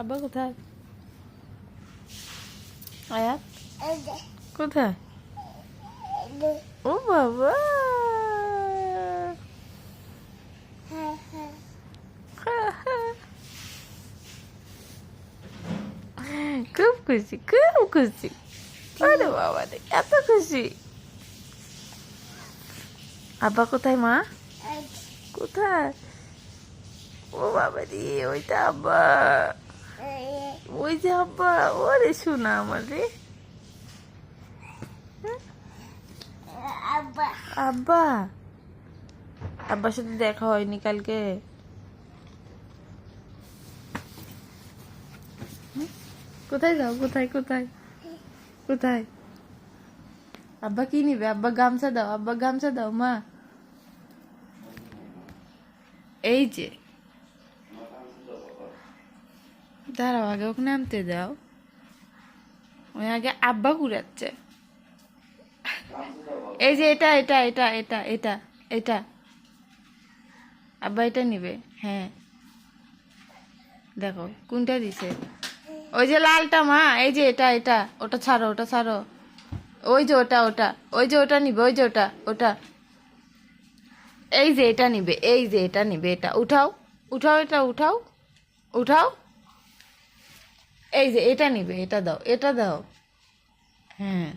আব্বা কোথায়? আয়াত? কোথায়? ও বাবা। খুব খুশি খুব খুশি। আরে বাবা এত খুশি। আব্বা কোথায় মা? কোথায়? ও বাবা রে ওইটা আব্বা। ওই যে আব্বা ওরে শোনা আমার রে। আব্বা আব্বার সাথে দেখা হয়নি কালকে। কোথায় যাও? কোথায় কোথায়? কোথায়? আব্বা কি নিবে? আব্বা গামছা দাও আব্বা গামছা দাও মা। এই যে। দাঁড়াও, আগে ওকে নামতে দাও। ওই আগে আব্বা ঘুরাচ্ছে। এই যে এটা এটা এটা এটা এটা এটা। আব্বা এটা নিবে হ্যাঁ। দেখো, কোনটা দিছে? ওই যে লালটা মা, এই যে এটা এটা, ওটা ছাড়ো ওটা ছাড়ো। ওই যে ওটা ওটা, ওই যে ওটা নিবে, ওই যে ওটা ওটা। এই যে এটা নিবে, এই যে এটা নিবে, এটা। উঠাও উঠাও, এটা উঠাও উঠাও। এই যে এটা নিবে এটা দাও এটা দাও। হ্যাঁ।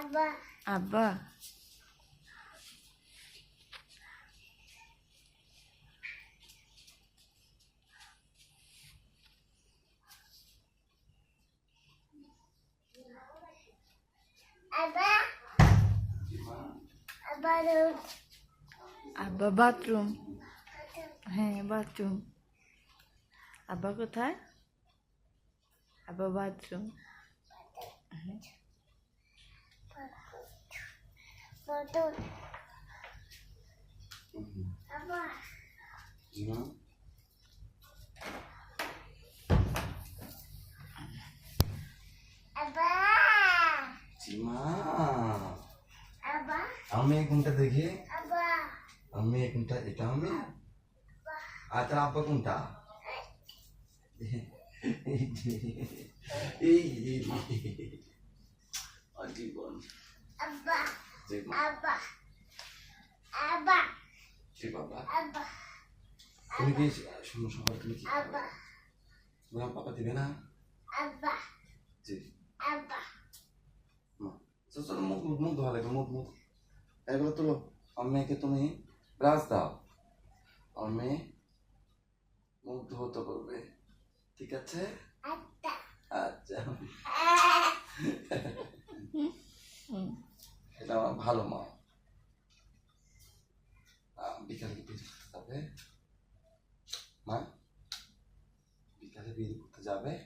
আব্বা। আব্বা। বাথরুম। হ্যাঁ বাথরুম। আব্বা কোথায়? আব্বা বাথরুম। আমি কোনটা দেখি। তার আপা কোনটা এই যে, এই যে, আজীবন যে মা, সে বাবা তুমি কি শোনো সবার তুমি কি করো? তোমার পাপা দিবে না জি মা চল মুখ মুখ ধোয়া লাগবে মুখ মুখ এগুলো তুলো আমার তুমি ব্রাশ দাও। আমার মেয়ে মুখ ধৌত করবে ঠিক আছে? আচ্ছা। এটা আমার ভালো মা। বিকালে বের করতে যাবে। মা বিকালে বের করতে যাবে।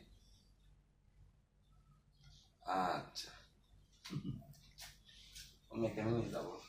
আচ্ছা। মেয়েকে আমি নিয়ে যাব।